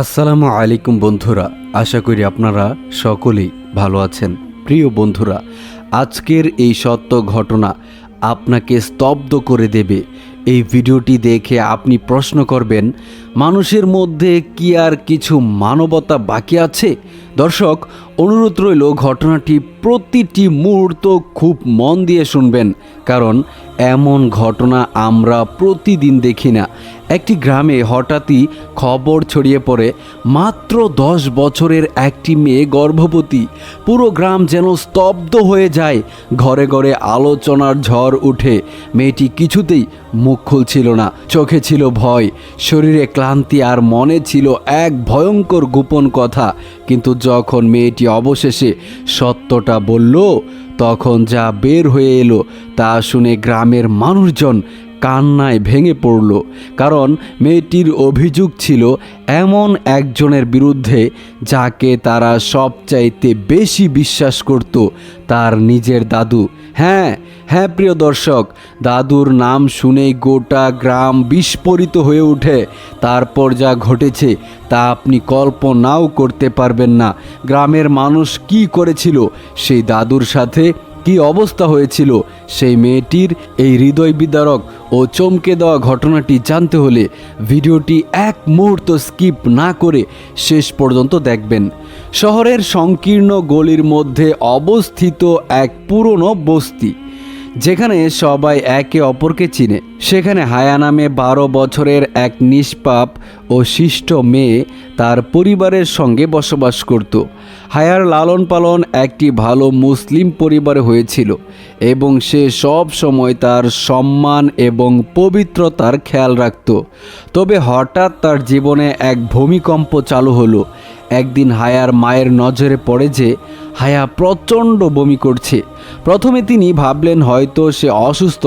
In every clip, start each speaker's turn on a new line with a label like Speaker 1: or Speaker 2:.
Speaker 1: আসসালামু আলাইকুম বন্ধুরা, আশা করি আপনারা সকলেই ভালো আছেন। প্রিয় বন্ধুরা, আজকের এই সত্য ঘটনা আপনাকে স্তব্ধ করে দেবে। এই ভিডিওটি দেখে আপনি প্রশ্ন করবেন, মানুষের মধ্যে কি আর কিছু মানবতা বাকি আছে? দর্শক, অনুরোধ রইল ঘটনাটি প্রতিটি মুহূর্ত খুব মন দিয়ে শুনবেন, কারণ এমন ঘটনা আমরা প্রতিদিন দেখি না। একটি গ্রামে হঠাৎই খবর ছড়িয়ে পড়ে, মাত্র দশ বছরের একটি মেয়ে গর্ভবতী। পুরো গ্রাম যেন স্তব্ধ হয়ে যায়, ঘরে ঘরে আলোচনার ঝড় উঠে। মেয়েটি কিছুতেই মুখ খুলছিল না, চোখে ছিল ভয়, শরীরে ক্লান্তি আর মনে ছিল এক ভয়ঙ্কর গোপন কথা। কিন্তু যখন মেয়েটি অবশেষে সত্যটা বলল তখন যা বের হয়ে এলো তা শুনে গ্রামের মানুষজন কান্নায় ভেঙে পড়ল, কারণ মেয়েটির অভিযোগ ছিল এমন একজনের বিরুদ্ধে যাকে তারা সবচাইতে বেশি বিশ্বাস করত, তার নিজের দাদু। হ্যাঁ হ্যাঁ প্রিয় দর্শক, দাদুর নাম শুনেই গোটা গ্রাম বিস্ফোরিত হয়ে ওঠে। তারপর যা ঘটেছে তা আপনি কল্পনাও করতে পারবেন না। গ্রামের মানুষ কি করেছিল, সেই দাদুর সাথে কি অবস্থা হয়েছিল সেই মেয়েটির এই হৃদয় বিদারক ও চমকে দেওয়া ঘটনাটি জানতে হলে ভিডিওটি এক মুহূর্ত স্কিপ না করে শেষ পর্যন্ত দেখবেন। শহরের সংকীর্ণ গলির মধ্যে অবস্থিত এক পুরনো বস্তি। যেখানে সবাই একে অপরকে চিনে। সেখানে হায়া নামে বারো বছরের এক নিষ্পাপ ও শিষ্ট মেয়ে তার পরিবারের সঙ্গে বসবাস করত। হায়ার লালন পালন একটি ভালো মুসলিম পরিবারে হয়েছিল এবং সে সব সময় তার সম্মান এবং পবিত্রতার খেয়াল রাখত। তবে হঠাৎ তার জীবনে এক ভূমিকম্প চালু হলো। একদিন হায়ার মায়ের নজরে পড়ে যে হায়া প্রচণ্ড বমি করছে। প্রথমে তিনি ভাবলেন হয়তো সে অসুস্থ,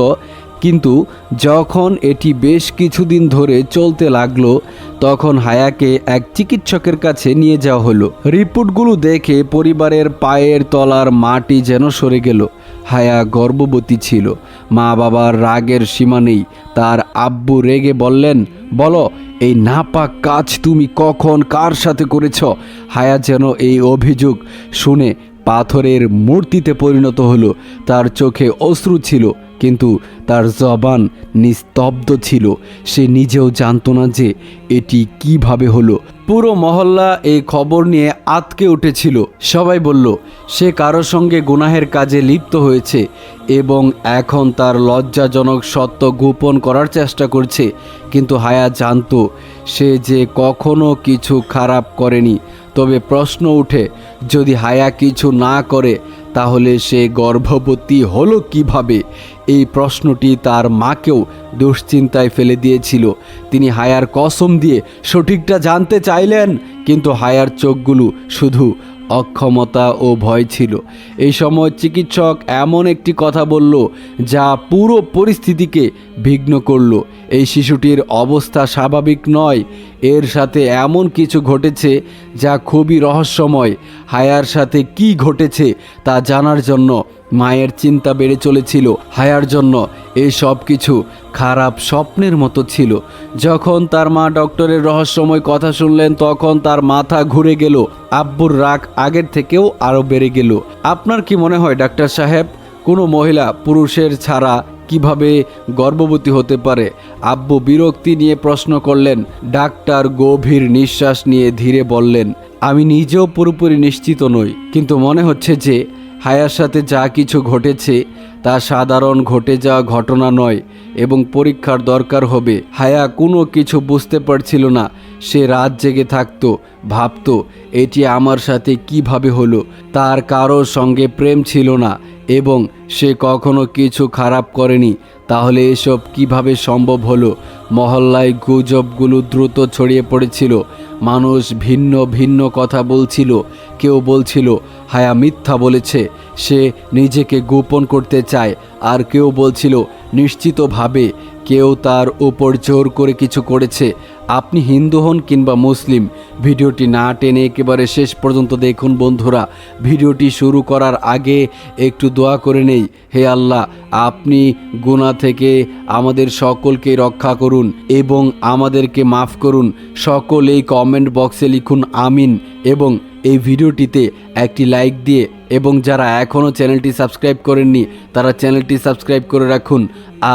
Speaker 1: কিন্তু যখন এটি বেশ কিছুদিন ধরে চলতে লাগল, তখন হায়াকে এক চিকিৎসকের কাছে নিয়ে যাওয়া হলো। রিপোর্টগুলো দেখে পরিবারের পায়ের তলার মাটি যেন সরে গেল। হায়া গর্ভবতী ছিল। মা বাবার রাগের সীমা নেই। তার আব্বু রেগে বললেন, বলো এই নাপাক কাজ তুমি কখন কার সাথে করেছ? হায়া যেন এই অভিযোগ শুনে পাথরের মূর্তিতে পরিণত হলো। তার চোখে অশ্রু ছিল, কিন্তু তার জবান নিস্তব্ধ ছিল। সে নিজেও জানত না যে এটি কীভাবে হলো। পুরো মহল্লা এই খবর নিয়ে আতকে উঠেছিল। সবাই বলল, সে কারও সঙ্গে গুনাহের কাজে লিপ্ত হয়েছে এবং এখন তার লজ্জাজনক সত্য গোপন করার চেষ্টা করছে। কিন্তু হায়া জানতো, সে যে কখনো কিছু খারাপ করেনি। তবে প্রশ্ন উঠে, যদি হায়া কিছু না করে, তাহলে সে গর্ভবতী হলো কীভাবে? এই প্রশ্নটি তার মাকেও দুশ্চিন্তায় ফেলে দিয়েছিল। তিনি হায়ার কসম দিয়ে সঠিকটা জানতে চাইলেন, কিন্তু হায়ার চোখগুলো শুধু অক্ষমতা ও ভয় ছিল। এই সময় চিকিৎসক এমন একটি কথা বলল, যা পুরো পরিস্থিতিকে বিঘ্ন করল। এই শিশুটির অবস্থা স্বাভাবিক নয়। এর সাথে এমন কিছু ঘটেছে যা খুবই রহস্যময়। হায়ার সাথে কি ঘটেছে তা জানার জন্য মায়ের চিন্তা বেড়ে চলেছিল হায়ার জন্য। এই সব কিছু খারাপ স্বপ্নের মতো ছিল। যখন তার মা ডক্টরের রহস্যময় কথা শুনলেন, তখন তার মাথা ঘুরে গেল। আব্বুর রাগ আগের থেকেও আরও বেড়ে গেল। আপনার কি মনে হয়, ডাক্তার সাহেব? কোনো মহিলা পুরুষের ছাড়া কীভাবে গর্ভবতী হতে পারে? আব্বু বিরক্তি নিয়ে প্রশ্ন করলেন। ডাক্তার গভীর নিঃশ্বাস নিয়ে ধীরে বললেন, আমি নিজেও পুরোপুরি নিশ্চিত নই। কিন্তু মনে হচ্ছে যে হায়ার সাথে যা কিছু ঘটেছে, তা সাধারণ ঘটে যাওয়া ঘটনা নয় এবং পরীক্ষার দরকার হবে। হায়া কোনো কিছু বুঝতে পারছিল না, সে রাত জেগে থাকত, ভাবতো, এটি আমার সাথে কীভাবে হলো? তার কারোর সঙ্গে প্রেম ছিল না এবং সে কখনো কিছু খারাপ করেনি। তাহলে এসব কীভাবে সম্ভব হলো? মহল্লায় গুজবগুলো দ্রুত ছড়িয়ে পড়েছিল। মানুষ ভিন্ন ভিন্ন কথা বলছিল, কেউ বলছিল হায়া মিথ্যা বলেছে, সে নিজেকে গোপন করতে চায়। আর কেউ বলছিল, নিশ্চিতভাবে কেউ তার উপর জোর করে কিছু করেছে। আপনি হিন্দু হন কিংবা মুসলিম। ভিডিওটি না টেনে একেবারে শেষ পর্যন্ত দেখুন বন্ধুরা। ভিডিওটি শুরু করার আগে একটু দোয়া করে নেই। হে আল্লাহ, আপনি গুনাহ থেকে আমাদের সকলকে রক্ষা করুন এবং আমাদেরকে মাফ করুন। সকল এই কমেন্ট বক্সে লিখুন, আমিন এবং এই ভিডিওটিতে একটি লাইক দিয়ে এবং যারা এখনও চ্যানেলটি সাবস্ক্রাইব করেননি, তারা চ্যানেলটি সাবস্ক্রাইব করে রাখুন।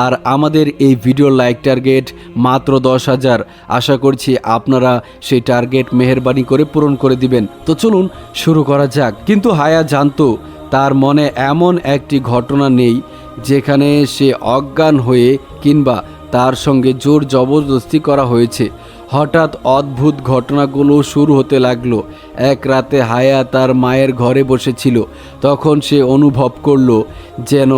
Speaker 1: আর আমাদের এই ভিডিও লাইক টার্গেট মাত্র দশ হাজার। আশা করছি আপনারা সেই টার্গেট মেহরবানি করে পূরণ করে দিবেন। তো চলুন শুরু করা যাক। কিন্তু হায়া জানতো, তার মনে এমন একটি ঘটনা নেই, যেখানে সে অজ্ঞান হয়ে কিংবা তার সঙ্গে জোর জবরদস্তি করা হয়েছে। হঠাৎ অদ্ভুত ঘটনাগুলো শুরু হতে লাগল। এক রাতে হায়া তার মায়ের ঘরে বসেছিল। তখন সে অনুভব করল যেন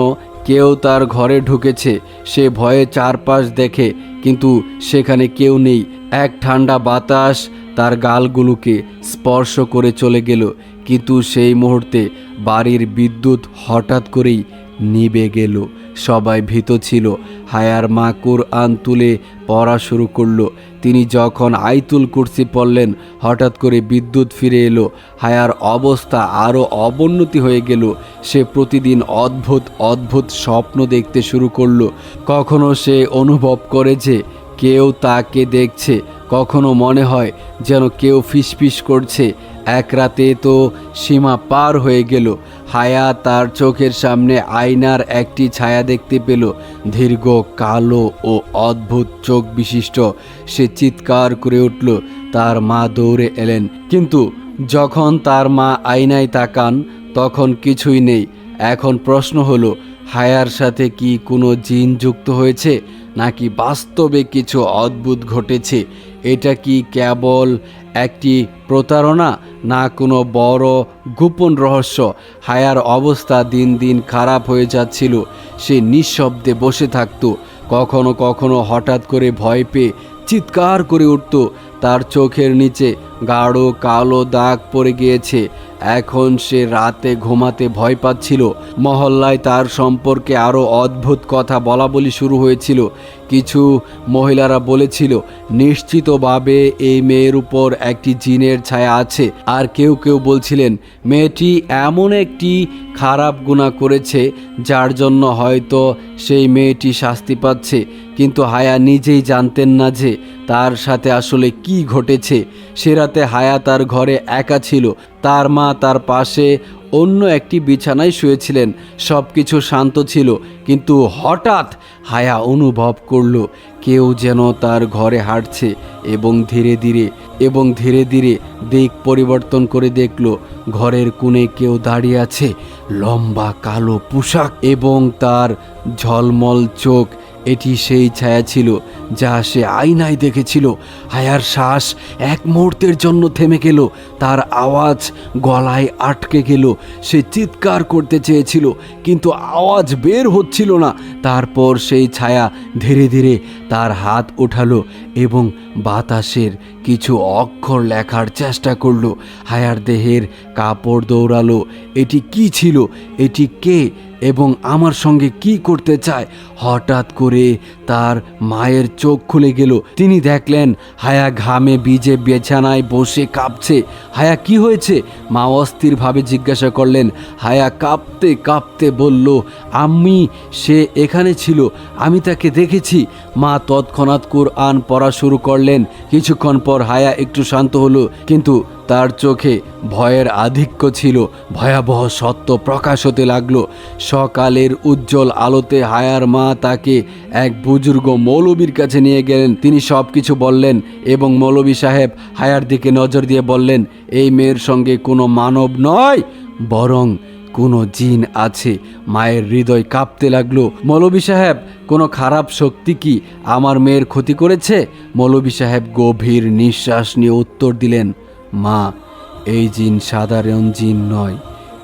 Speaker 1: কেউ তার ঘরে ঢুকেছে। সে ভয়ে চারপাশ দেখে, কিন্তু সেখানে কেউ নেই। এক ঠান্ডা বাতাস তার গালগুলোকে স্পর্শ করে চলে গেল। কিন্তু সেই মুহূর্তে বাড়ির বিদ্যুৎ হঠাৎ করেই নিবে গেল। সবাই ভীত ছিল। হায়ার মা কোরআন তুলে পড়া শুরু করল। তিনি যখন আইতুল কুরসি পড়লেন, হঠাৎ করে বিদ্যুৎ ফিরে এলো। হায়ার অবস্থা আরও অবনতি হয়ে গেল। সে প্রতিদিন অদ্ভুত অদ্ভুত স্বপ্ন দেখতে শুরু করল। কখনো সে অনুভব করে যে কেউ তাকে দেখছে। কখনো মনে হয় যেন কেউ ফিসফিস করছে। এক রাতে তো সীমা পার হয়ে গেল। হায়া তার চোখের সামনে আয়নার একটি ছায়া দেখতে পেল। দীর্ঘ, কালো ও অদ্ভুত চোখ বিশিষ্ট। সে চিৎকার করে উঠল, তার মা দৌড়ে এলেন। কিন্তু যখন তার মা আয়নায় তাকান, তখন কিছুই নেই। এখন প্রশ্ন হলো, হায়ার সাথে কি কোনো জিন যুক্ত হয়েছে? নাকি বাস্তবে কিছু অদ্ভুত ঘটেছে? এটা কি কেবল একটি প্রতারণা না কোনো বড় গোপন রহস্য? হায়ার অবস্থা দিন দিন খারাপ হয়ে যাচ্ছিল। সে নিঃশব্দে বসে থাকতো। কখনো কখনো হঠাৎ করে ভয় পেয়ে চিৎকার করে উঠত। তার চোখের নিচে গাঢ় কালো দাগ পড়ে গিয়েছে। এখন সে রাতে ঘুমাতে ভয় পাচ্ছিল। মহল্লায় তার সম্পর্কে আরও অদ্ভুত কথা বলা বলি শুরু হয়েছিল। কিছু মহিলারা বলেছিল, নিশ্চিতভাবে এই মেয়ের উপর একটি জিনের ছায়া আছে। আর কেউ কেউ বলছিলেন, মেয়েটি এমন একটি খারাপ গুণা করেছে, যার জন্য হয়তো সেই মেয়েটি শাস্তি পাচ্ছে। কিন্তু হায়া নিজেই জানতেন না যে তার সাথে আসলে কি ঘটেছে। সে রাতে হায়া তার ঘরে একা ছিল। তার মা তার পাশে অন্য একটি বিছানায় শুয়েছিলেন। সব কিছু শান্ত ছিল, কিন্তু হঠাৎ হায়া অনুভব করল, কেউ যেন তার ঘরে হাঁটছে এবং ধীরে ধীরে, এবং ধীরে ধীরে দিক পরিবর্তন করে দেখল, ঘরের কোণে কেউ দাঁড়িয়ে আছে, লম্বা কালো পোশাক এবং তার ঝলমল চোখ এটি সেই ছায়া ছিল যা সে আয়নায় দেখেছিল। হায়ার শ্বাস এক মুহূর্তের জন্য থেমে গেল। তার আওয়াজ গলায় আটকে গেল। সে চিৎকার করতে চেয়েছিল, কিন্তু আওয়াজ বের হচ্ছিল না। তারপর সেই ছায়া ধীরে ধীরে তার হাত ওঠালো এবং বাতাসের কিছু অক্ষর লেখার চেষ্টা করল। হায়ার দেহের কাপড় দৌড়ালো। এটি কি ছিল? এটি কে? এবং আমার সঙ্গে কি করতে চায়? হঠাৎ করে তার মায়ের চোখ খুলে গেল। তিনি দেখলেন, হায়া ঘামে বিজে বিছানায় বসে কাঁপছে। হায়া, কি হয়েছে? মা অস্থিরভাবে জিজ্ঞাসা করলেন। হায়া কাঁপতে কাঁপতে বলল আমি সে এখানে ছিল, আমি তাকে দেখেছি। মা তৎক্ষণাৎ কোরআন পড়া শুরু করলেন। কিছুক্ষণ পর হায়া একটু শান্ত হলো, কিন্তু তার চোখে ভয়ের আধিক্য ছিল। ভয়াবহ সত্য প্রকাশ হতে লাগল। সকালের উজ্জ্বল আলোতে হায়ার মা তাকে এক বুজুর্গ মৌলবীর কাছে নিয়ে গেলেন। তিনি সব কিছু বললেন এবং মৌলবী সাহেব হায়ার দিকে নজর দিয়ে বললেন, এই মেয়ের সঙ্গে কোনো মানব নয়, বরং কোনো জিন আছে। মায়ের হৃদয় কাঁপতে লাগল। মৌলবী সাহেব, কোনো খারাপ শক্তি কি আমার মেয়ের ক্ষতি করেছে? মৌলবী সাহেব গভীর নিঃশ্বাস নিয়ে উত্তর দিলেন মা, এই জিন সাধারণ জিন নয়।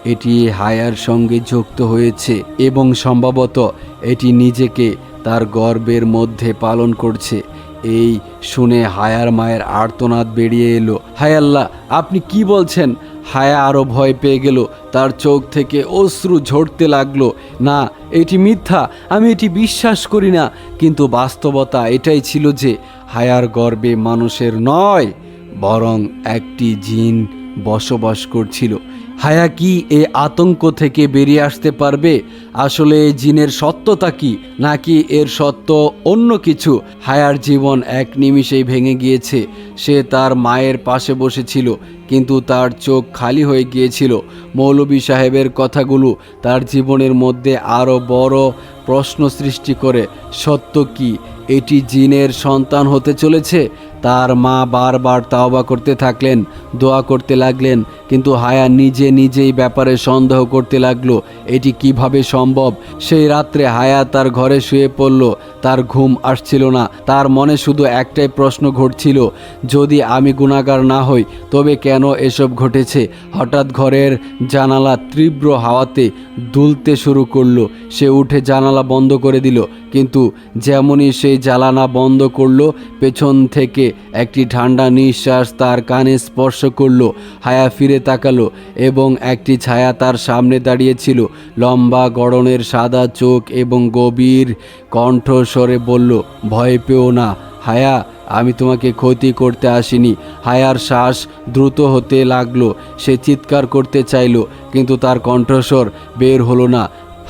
Speaker 1: এটি হায়ার সঙ্গে যুক্ত হয়েছে এবং সম্ভবত এটি নিজেকে তার গর্বের মধ্যে পালন করছে। এই শুনে হায়ার মায়ের আর্তনাদ বেরিয়ে এলো। হায়াল্লাহ আপনি কি বলছেন? হায়া আরও ভয় পেয়ে গেল, তার চোখ থেকে অশ্রু ঝরতে লাগল। না, এটি মিথ্যা, আমি এটি বিশ্বাস করি না। কিন্তু বাস্তবতা এটাই ছিল যে হায়ার গর্বে মানুষের নয়। বরং একটি জিন বসবাস করছিল। হায়া কি এ আতঙ্ক থেকে বেরিয়ে আসতে পারবে? আসলে জিনের সত্যতা কি, নাকি এর সত্য অন্য কিছু? হায়ার জীবন এক নিমিষেই ভেঙে গিয়েছে। সে তার মায়ের পাশে বসেছিল, কিন্তু তার চোখ খালি হয়ে গিয়েছিল। মৌলবী সাহেবের কথাগুলো তার জীবনের মধ্যে আরও বড় প্রশ্ন সৃষ্টি করে, সত্য কি? এটি জিনের সন্তান হতে চলেছে। তার মা বারবার তাওবা করতে থাকলেন, দোয়া করতে লাগলেন, কিন্তু হায়া নিজে নিজেই ব্যাপারে সন্দেহ করতে লাগল, এটি কীভাবে সম্ভব? সেই রাত্রে হায়া তার ঘরে শুয়ে পড়ল, তার ঘুম আসছিল না, তার মনে শুধু একটাই প্রশ্ন ঘটছিল, যদি আমি গুণাগার না হই, তবে কেন এসব ঘটেছে? হঠাৎ ঘরের জানালা তীব্র হাওয়াতে দুলতে শুরু করল, সে উঠে জানালা বন্ধ করে দিল, কিন্তু যেমনই সেই জ্বালানা বন্ধ করল, পেছন থেকে একটি ঠান্ডা নিঃশ্বাস তার কানে স্পর্শ করল, হায়া ফিরে তাকালো এবং একটি ছায়া তার সামনে দাঁড়িয়েছিল। লম্বা গড়নের সাদা চোখ এবং গভীর কণ্ঠস্বরে বলল, ভয় পেও না, হায়া, আমি তোমাকে ক্ষতি করতে আসিনি। হায়ার শ্বাস দ্রুত হতে লাগল, সে চিৎকার করতে চাইলো, কিন্তু তার কণ্ঠস্বর বের হলো না।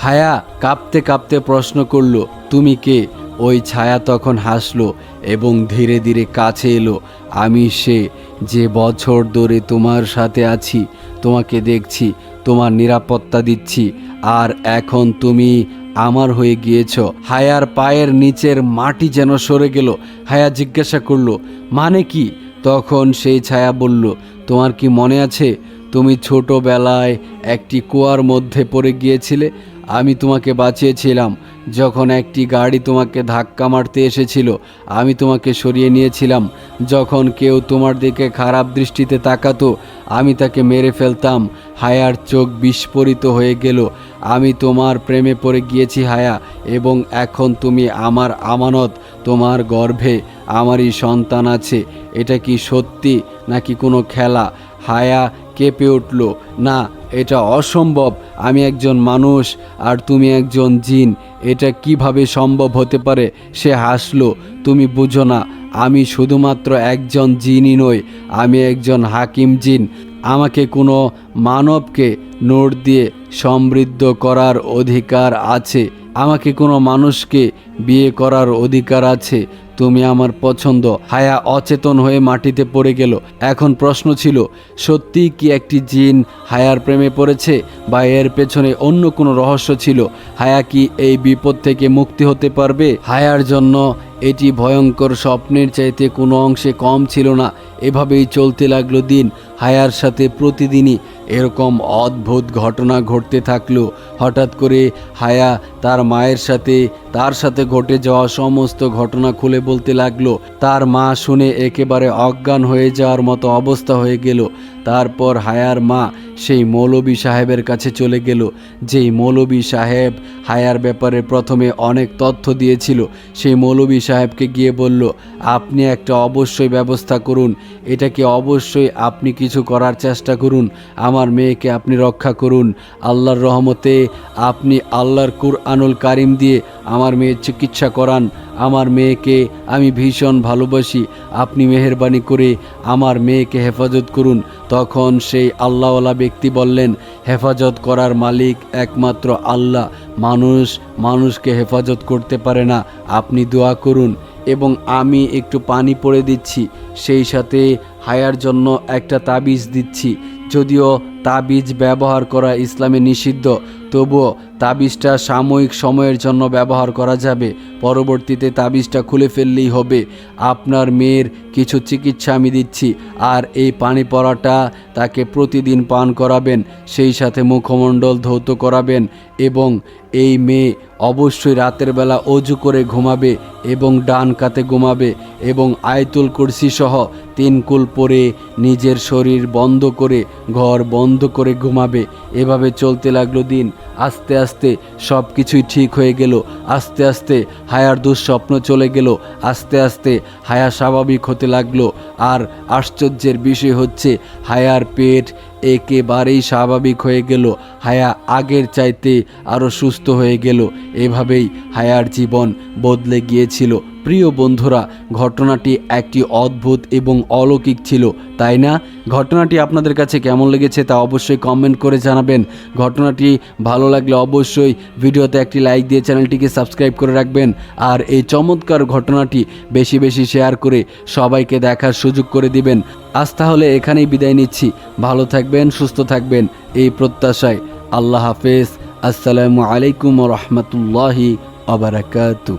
Speaker 1: হায়া কাঁপতে কাঁপতে প্রশ্ন করল, তুমি কে? ওই ছায়া তখন হাসলো এবং ধীরে ধীরে কাছে এলো। আমি সে, যে বছর ধরে তোমার সাথে আছি, তোমাকে দেখছি, তোমার নিরাপত্তা দিচ্ছি, আর এখন তুমি আমার হয়ে গিয়েছ। হায়ার পায়ের নিচের মাটি যেন সরে গেল। হায়া জিজ্ঞাসা করল মানে কি? তখন সেই ছায়া বলল, তোমার কি মনে আছে, তুমি ছোটবেলায় একটি কুয়ার মধ্যে পড়ে গিয়েছিলে? আমি তোমাকে বাঁচিয়েছিলাম। যখন একটি গাড়ি তোমাকে ধাক্কা মারতে এসেছিল, আমি তোমাকে সরিয়ে নিয়েছিলাম। যখন কেউ তোমার দিকে খারাপ দৃষ্টিতে তাকাতো, আমি তাকে মেরে ফেলতাম। হায়ার চোখ বিস্ফোরিত হয়ে গেল। আমি তোমার প্রেমে পড়ে গিয়েছি, হায়া, এবং এখন তুমি আমার আমানত, তোমার গর্ভে আমারই সন্তান আছে। এটা কি সত্যি নাকি কোনো খেলা? হায়া, কেঁপে উঠল। না এটা অসম্ভব, আমি একজন মানুষ আর তুমি একজন জিন, এটা কীভাবে সম্ভব হতে পারে? সে হাসলো, তুমি বুঝো না, আমি শুধুমাত্র একজন জিনই নই, আমি একজন হাকিম জিন। আমাকে কোনো মানবকে নোট দিয়ে সমৃদ্ধ করার অধিকার আছে। আমাকে কোনো মানুষকে বিয়ে করার অধিকার আছে? তুমি আমার পছন্দ। হায়া অচেতন হয়ে মাটিতে পড়ে গেল। এখন প্রশ্ন ছিল, সত্যি কি একটি জিন হায়ার প্রেমে পড়েছে বা এর পেছনে অন্য কোনো রহস্য ছিল? হায়া কি এই বিপদ থেকে মুক্তি হতে পারবে? হায়ার জন্য এটি ভয়ঙ্কর স্বপ্নের চাইতে কোনো অংশে কম ছিল না। এভাবেই চলতে লাগল দিন। হায়ার সাথে প্রতিদিনই এরকম অদ্ভুত ঘটনা ঘটতে থাকল। হঠাৎ করে হায়া তার মায়ের সাথে, তার সাথে ঘটে যাওয়া সমস্ত ঘটনা খুলে বলতে লাগল। তার মা শুনে একেবারে অজ্ঞান হয়ে যাওয়ার মতো অবস্থা হয়ে গেল। তারপর হায়ার মা সেই মৌলবী সাহেবের কাছে চলে গেল, যেই মৌলবী সাহেব হায়ার ব্যাপারে প্রথমে অনেক তথ্য দিয়েছিল। সেই মৌলবী সাহেবকে গিয়ে বলল, আপনি একটা অবশ্যই ব্যবস্থা করুন। এটাকে অবশ্যই আপনি কিছু করার চেষ্টা করুন। আমার মেয়েকে আপনি রক্ষা করুন। আল্লাহর রহমতে আপনি আল্লাহর কুরআনুল কারিম দিয়ে আমার মেয়ের চিকিৎসা করান। আমার মেয়েকে আমি ভীষণ ভালোবাসি। আপনি মেহরবানি করে আমার মেয়েকে হেফাজত করুন। তখন সেই আল্লাহওয়ালা ব্যক্তি বললেন, হেফাজত করার মালিক একমাত্র আল্লাহ। মানুষ মানুষকে হেফাজত করতে পারে না। আপনি দোয়া করুন এবং আমি একটু পানি পড়ে দিচ্ছি। সেই সাথে হায়ার জন্য একটা তাবিজ দিচ্ছি। যদিও তাবিজ ব্যবহার করা ইসলামে নিষিদ্ধ। তবুও তাবিজটা সাময়িক সময়ের জন্য ব্যবহার করা যাবে। পরবর্তীতে তাবিজটা খুলে ফেললেই হবে। আপনার মেয়ের কিছু চিকিৎসা আমি দিচ্ছি। আর এই পানি পড়াটা তাকে প্রতিদিন পান করাবেন। সেই সাথে মুখমণ্ডল ধৌত করাবেন এবং এই মেয়ে অবশ্যই রাতের বেলা অজু করে ঘুমাবে এবং ডান কাতে ঘুমাবে এবং আয়তুল কুরসি সহ তিন কুল পরে নিজের শরীর বন্ধ করে, ঘর বন্ধ করে ঘুমাবে। এভাবে চলতে লাগল দিন। আস্তে আস্তে সব কিছুই ঠিক হয়ে গেল। আস্তে আস্তে হায়ার দুঃস্বপ্ন চলে গেল। আস্তে আস্তে হায়া স্বাভাবিক হতে লাগল। আর আশ্চর্যের বিষয় হচ্ছে, হায়ার পেট একেবারেই স্বাভাবিক হয়ে গেল। হায়া আগের চাইতে আরও সুস্থ হয়ে গেল। এভাবেই হায়ার জীবন বদলে গিয়েছিল। প্রিয় বন্ধুরা, ঘটনাটি একটি অদ্ভুত এবং অলৌকিক ছিল, তাই না? ঘটনাটি আপনাদের কাছে কেমন লেগেছে তা অবশ্যই কমেন্ট করে জানাবেন। ঘটনাটি ভালো লাগলে অবশ্যই ভিডিওতে একটি লাইক দিয়ে চ্যানেলটিকে সাবস্ক্রাইব করে রাখবেন। আর এই চমৎকার ঘটনাটি বেশি বেশি শেয়ার করে সবাইকে দেখার সুযোগ করে দিবেন। আজ তাহলে এখানেই বিদায় নিচ্ছি। ভালো থাকবেন, সুস্থ থাকবেন, এই প্রত্যাশায়। আল্লাহ হাফেজ। আসসালামু আলাইকুম রহমতুল্লাহি আবরাকাতু